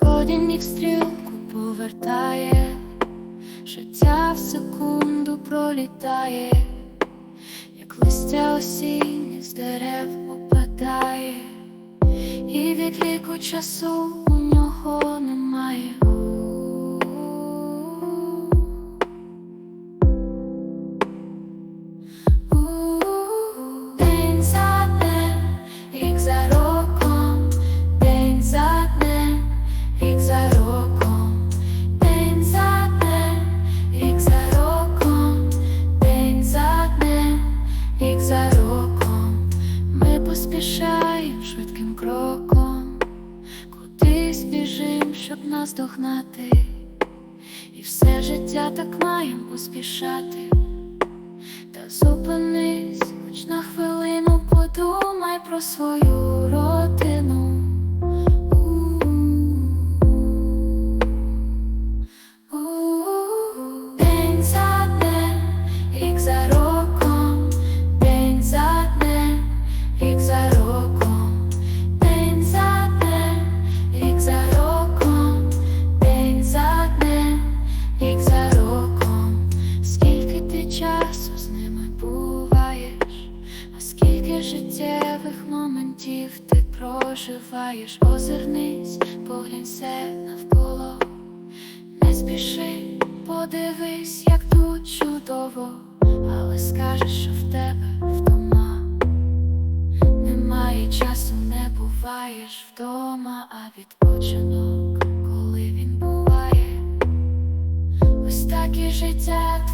Годинник стрілку повертає, життя в секунду пролітає, як листя осіннє з дерев опадає, і від віку часу щоб нас догнати, і все життя так маєм поспішати. Та зупинись, хоч на хвилину подумай про свою родину. Моментів ти проживаєш, озирнись, поглянься навколо, не спіши, подивись, як тут чудово, але скажеш, що в тебе вдома. Немає часу, не буваєш вдома, а відпочинок, коли він буває. Ось так і життя